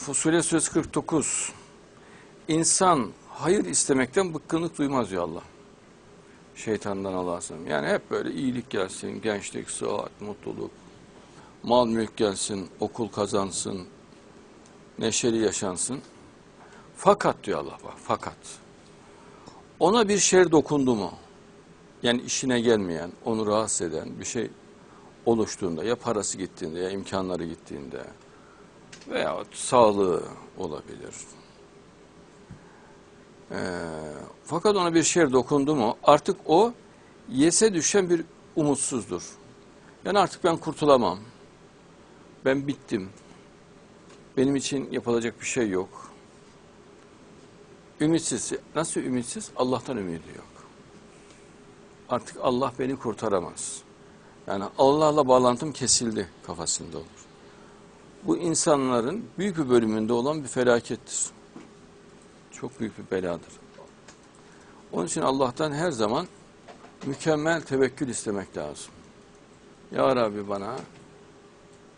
Fusule Suresi 49. İnsan hayır istemekten bıkkınlık duymaz ya Allah. Şeytandan Allah'a. Yani hep böyle iyilik gelsin, gençlik, sıhhat, mutluluk, mal mülk gelsin, okul kazansın, neşeli yaşansın. Fakat diyor Allah bak, fakat. Ona bir şer dokundu mu? Yani işine gelmeyen, onu rahatsız eden bir şey oluştuğunda, ya parası gittiğinde, ya imkanları gittiğinde, veya sağlığı olabilir. Ee, fakat ona bir şer dokundu mu artık o yese düşen bir umutsuzdur. Yani artık ben kurtulamam. Ben bittim. Benim için yapılacak bir şey yok. Ümitsiz. Nasıl ümitsiz? Allah'tan ümidi yok. Artık Allah beni kurtaramaz. Yani Allah'la bağlantım kesildi kafasında olur bu insanların büyük bir bölümünde olan bir felakettir. Çok büyük bir beladır. Onun için Allah'tan her zaman mükemmel tevekkül istemek lazım. Ya Rabbi bana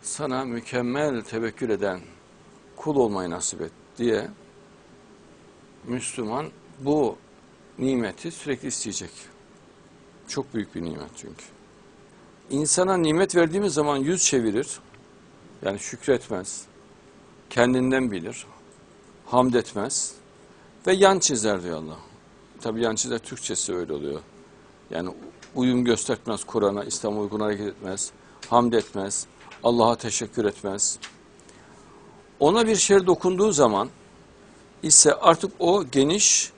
sana mükemmel tevekkül eden kul olmayı nasip et diye Müslüman bu nimeti sürekli isteyecek. Çok büyük bir nimet çünkü. İnsana nimet verdiğimiz zaman yüz çevirir. Yani şükretmez, kendinden bilir, hamd etmez ve yan çizer diyor Allah. Tabi yan çizer Türkçesi öyle oluyor. Yani uyum göstermez Kur'an'a, İslam uygun hareket etmez, hamd etmez, Allah'a teşekkür etmez. Ona bir şey dokunduğu zaman ise artık o geniş,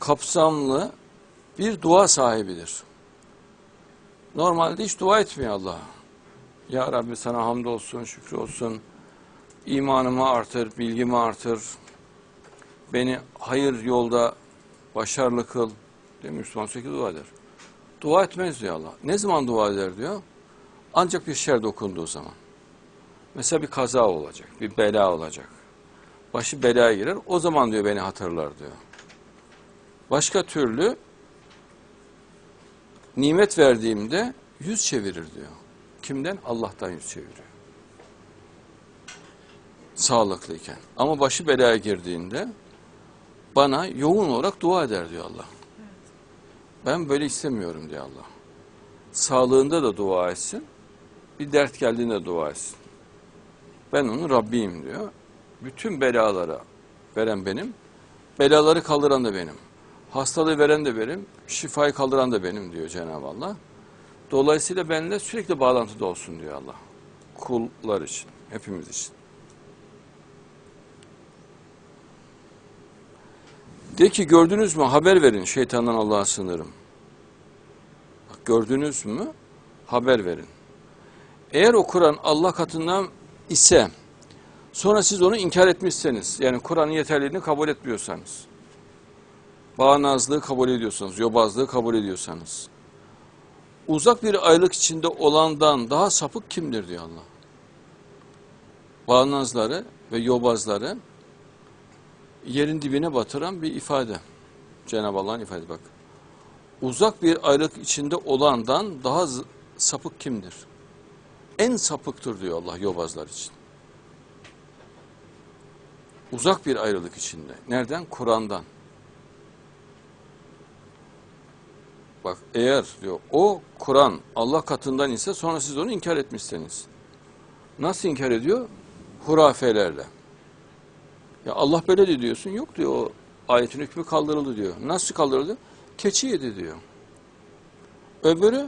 kapsamlı bir dua sahibidir. Normalde hiç dua etmiyor Allah'a. Ya Rabbi sana hamdolsun, şükür olsun. İmanımı artır, bilgimi artır. Beni hayır yolda başarılı kıl. Mi? Müslüman sürekli dua eder. Dua etmez diyor Allah. Ne zaman dua eder diyor? Ancak bir şer dokunduğu zaman. Mesela bir kaza olacak, bir bela olacak. Başı belaya girer, o zaman diyor beni hatırlar diyor. Başka türlü nimet verdiğimde yüz çevirir diyor. Kimden? Allah'tan yüz çeviriyor. Sağlıklıyken. Ama başı belaya girdiğinde bana yoğun olarak dua eder diyor Allah. Ben böyle istemiyorum diyor Allah. Sağlığında da dua etsin. Bir dert geldiğinde dua etsin. Ben onun Rabbiyim diyor. Bütün belalara veren benim. Belaları kaldıran da benim. Hastalığı veren de benim. Şifayı kaldıran da benim diyor Cenab-ı Allah. Dolayısıyla benimle sürekli bağlantıda olsun diyor Allah. Kullar için, hepimiz için. De ki gördünüz mü haber verin şeytandan Allah'a sınırım. Bak, gördünüz mü haber verin. Eğer o Kur'an Allah katından ise sonra siz onu inkar etmişseniz yani Kur'an'ın yeterliliğini kabul etmiyorsanız bağnazlığı kabul ediyorsanız, yobazlığı kabul ediyorsanız uzak bir aylık içinde olandan daha sapık kimdir diyor Allah. Bağnazları ve yobazları yerin dibine batıran bir ifade. Cenab-ı Allah'ın ifadesi bak. Uzak bir aylık içinde olandan daha sapık kimdir? En sapıktır diyor Allah yobazlar için. Uzak bir ayrılık içinde. Nereden? Kur'an'dan. Bak eğer diyor o Kur'an Allah katından ise sonra siz onu inkar etmişseniz. Nasıl inkar ediyor? Hurafelerle. Ya Allah böyle de diyorsun. Yok diyor o ayetin hükmü kaldırıldı diyor. Nasıl kaldırıldı? Keçi yedi diyor. Öbürü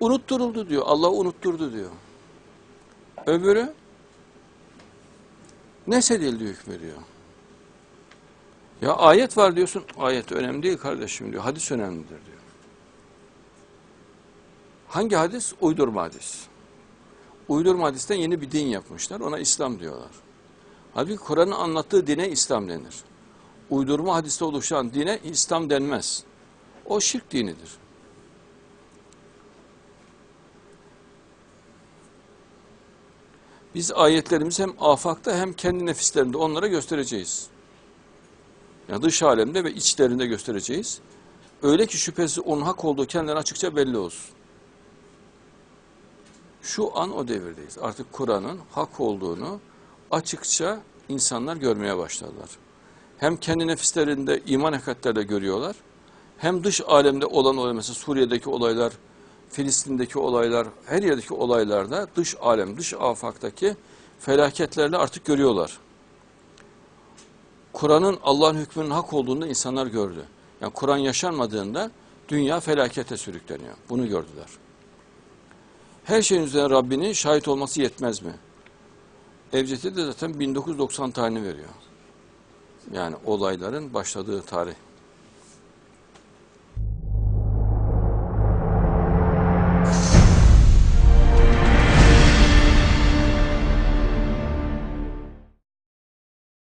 unutturuldu diyor. Allah unutturdu diyor. Öbürü nesedildi hükmediyor. Ya ayet var diyorsun. Ayet önemli değil kardeşim diyor. Hadis önemlidir diyor. Hangi hadis? Uydurma hadis. Uydurma hadisten yeni bir din yapmışlar. Ona İslam diyorlar. Halbuki Kur'an'ın anlattığı dine İslam denir. Uydurma hadiste oluşan dine İslam denmez. O şirk dinidir. Biz ayetlerimizi hem afakta hem kendi nefislerinde onlara göstereceğiz. Yani dış alemde ve içlerinde göstereceğiz. Öyle ki şüphesiz onun hak olduğu kendilerine açıkça belli olsun. Şu an o devirdeyiz. Artık Kur'an'ın hak olduğunu açıkça insanlar görmeye başladılar. Hem kendi nefislerinde iman hakikatlerle görüyorlar, hem dış alemde olan olay, mesela Suriye'deki olaylar, Filistin'deki olaylar, her yerdeki olaylarda dış alem, dış afaktaki felaketlerle artık görüyorlar. Kur'an'ın Allah'ın hükmünün hak olduğunu insanlar gördü. Yani Kur'an yaşanmadığında dünya felakete sürükleniyor. Bunu gördüler. Her şeyin üzerine Rabbinin şahit olması yetmez mi? Evceti de zaten 1990 tarihini veriyor. Yani olayların başladığı tarih.